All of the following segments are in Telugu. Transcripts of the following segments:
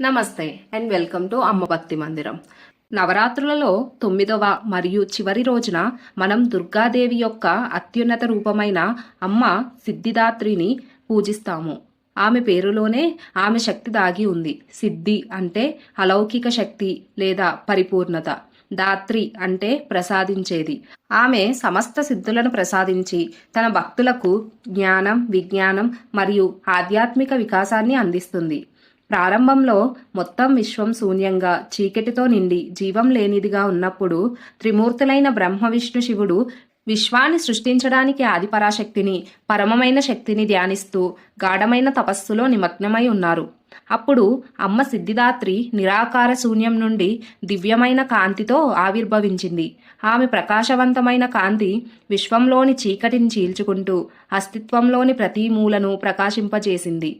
నమస్తే అండ్ వెల్కమ్ టు అమ్మ భక్తి మందిరం. నవరాత్రులలో తొమ్మిదవ మరియు చివరి రోజున మనం దుర్గాదేవి యొక్క అత్యున్నత రూపమైన అమ్మ సిద్ధిదాత్రిని పూజిస్తాము. ఆమె పేరులోనే ఆమె శక్తి దాగి ఉంది. సిద్ధి అంటే అలౌకిక శక్తి లేదా పరిపూర్ణత. దాత్రి అంటే ప్రసాదించేది. ఆమె సమస్త సిద్ధులను ప్రసాదించి తన భక్తులకు జ్ఞానం విజ్ఞానం మరియు ఆధ్యాత్మిక వికాసాన్ని అందిస్తుంది. ప్రారంభంలో మొత్తం విశ్వం శూన్యంగా చీకటితో నిండి జీవం లేనిదిగా ఉన్నప్పుడు త్రిమూర్తులైన బ్రహ్మ విష్ణు శివుడు విశ్వాన్ని సృష్టించడానికి ఆదిపరాశక్తిని పరమమైన శక్తిని ధ్యానిస్తూ గాఢమైన తపస్సులో నిమగ్నమై ఉన్నారు. అప్పుడు అమ్మ సిద్ధిదాత్రి నిరాకార శూన్యం నుండి దివ్యమైన కాంతితో ఆవిర్భవించింది. ఆమె ప్రకాశవంతమైన కాంతి విశ్వంలోని చీకటిని చీల్చుకుంటూ అస్తిత్వంలోని ప్రతి మూలను ప్రకాశింపజేసింది.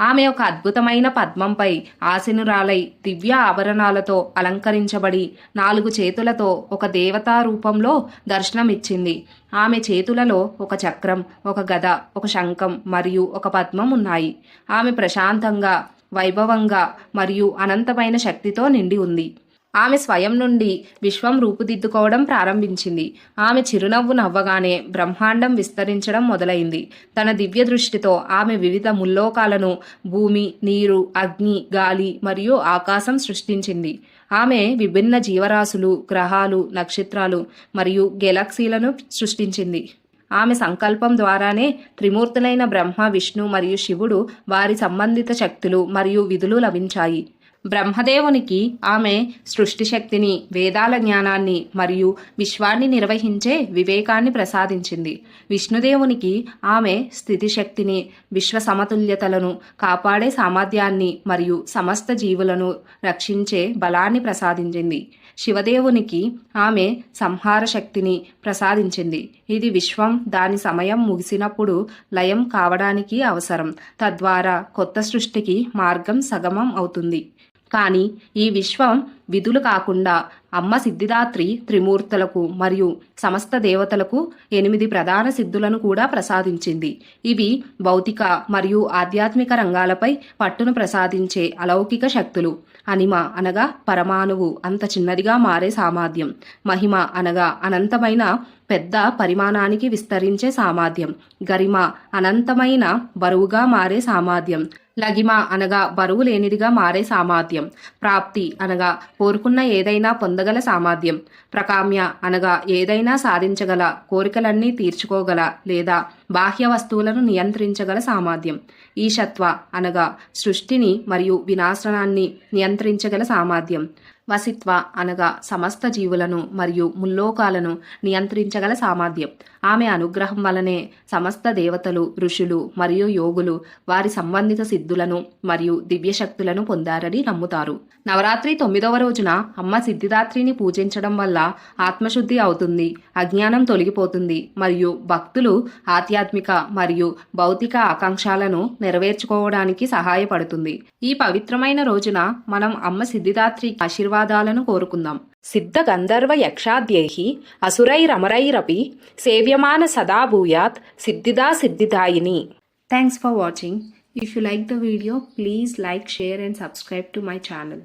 ఆమె ఒక అద్భుతమైన పద్మంపై ఆసీనురాలై దివ్య ఆభరణాలతో అలంకరించబడి నాలుగు చేతులతో ఒక దేవతా రూపంలో దర్శనమిచ్చింది. ఆమె చేతులలో ఒక చక్రం ఒక గద ఒక శంఖం మరియు ఒక పద్మం ఉన్నాయి. ఆమె ప్రశాంతంగా వైభవంగా మరియు అనంతమైన శక్తితో నిండి ఉంది. ఆమె స్వయం నుండి విశ్వం రూపుదిద్దుకోవడం ప్రారంభించింది. ఆమె చిరునవ్వు నవ్వగానే బ్రహ్మాండం విస్తరించడం మొదలైంది. తన దివ్య దృష్టితో ఆమె వివిధ ముల్లోకాలను భూమి నీరు అగ్ని గాలి మరియు ఆకాశం సృష్టించింది. ఆమె విభిన్న జీవరాశులు గ్రహాలు నక్షత్రాలు మరియు గెలాక్సీలను సృష్టించింది. ఆమె సంకల్పం ద్వారానే త్రిమూర్తులైన బ్రహ్మ విష్ణు మరియు శివుడు వారి సంబంధిత శక్తులు మరియు విధులు లభించాయి. బ్రహ్మదేవునికి ఆమె సృష్టి శక్తిని వేదాల జ్ఞానాన్ని మరియు విశ్వాన్ని నిర్వహించే వివేకాన్ని ప్రసాదించింది. విష్ణుదేవునికి ఆమె స్థితి శక్తిని విశ్వ సమతుల్యతలను కాపాడే సామర్థ్యాన్ని మరియు సమస్త జీవులను రక్షించే బలాన్ని ప్రసాదించింది. శివదేవునికి ఆమె సంహార శక్తిని ప్రసాదించింది. ఇది విశ్వం దాని సమయం ముగిసినప్పుడు లయం కావడానికి అవసరం. తద్వారా కొత్త సృష్టికి మార్గం సగమం అవుతుంది. కానీ ఈ విశ్వం విధులు కాకుండా అమ్మ సిద్ధిదాత్రి త్రిమూర్తులకు మరియు సమస్త దేవతలకు ఎనిమిది ప్రధాన సిద్ధులను కూడా ప్రసాదించింది. ఇవి భౌతిక మరియు ఆధ్యాత్మిక రంగాలపై పట్టును ప్రసాదించే అలౌకిక శక్తులు. అనిమ అనగా పరమాణువు అంత చిన్నదిగా మారే సామర్థ్యం. మహిమ అనగా అనంతమైన పెద్ద పరిమాణానికి విస్తరించే సామర్థ్యం. గరిమ అనంతమైన బరువుగా మారే సామర్థ్యం. లగిమ అనగా బరువు లేనిదిగా మారే సామర్థ్యం. ప్రాప్తి అనగా కోరుకున్న ఏదైనా పొందగల సామర్థ్యం. ప్రకామ్య అనగా ఏదైనా సాధించగల కోరికలన్నీ తీర్చుకోగల లేదా బాహ్య వస్తువులను నియంత్రించగల సామర్థ్యం. ఈశత్వ అనగా సృష్టిని మరియు వినాశనాన్ని నియంత్రించగల సామర్థ్యం. వసిత్వ అనగా సమస్త జీవులను మరియు ముల్లోకాలను నియంత్రించగల సామర్థ్యం. ఆమె అనుగ్రహం వలనే సమస్త దేవతలు ఋషులు మరియు యోగులు వారి సంబంధిత సిద్ధులను మరియు దివ్యశక్తులను పొందారని నమ్ముతారు. నవరాత్రి తొమ్మిదవ రోజున అమ్మ సిద్ధిదాత్రిని పూజించడం వల్ల ఆత్మశుద్ధి అవుతుంది అజ్ఞానం తొలగిపోతుంది మరియు భక్తులు ఆధ్యాత్మిక మరియు భౌతిక ఆకాంక్షలను నెరవేర్చుకోవడానికి సహాయపడుతుంది. ఈ పవిత్రమైన రోజున మనం అమ్మ సిద్ధిదాత్రి ఆశీర్వాదాలను కోరుకుందాం. సిద్ధ గంధర్వ యక్షాద్యై అసురైరమరైరపి సేవ్యమాన సదా భూయాత్ సిద్ధిదా సిద్ధిదాయిని. Thanks for watching if you like the video please like share and subscribe to my channel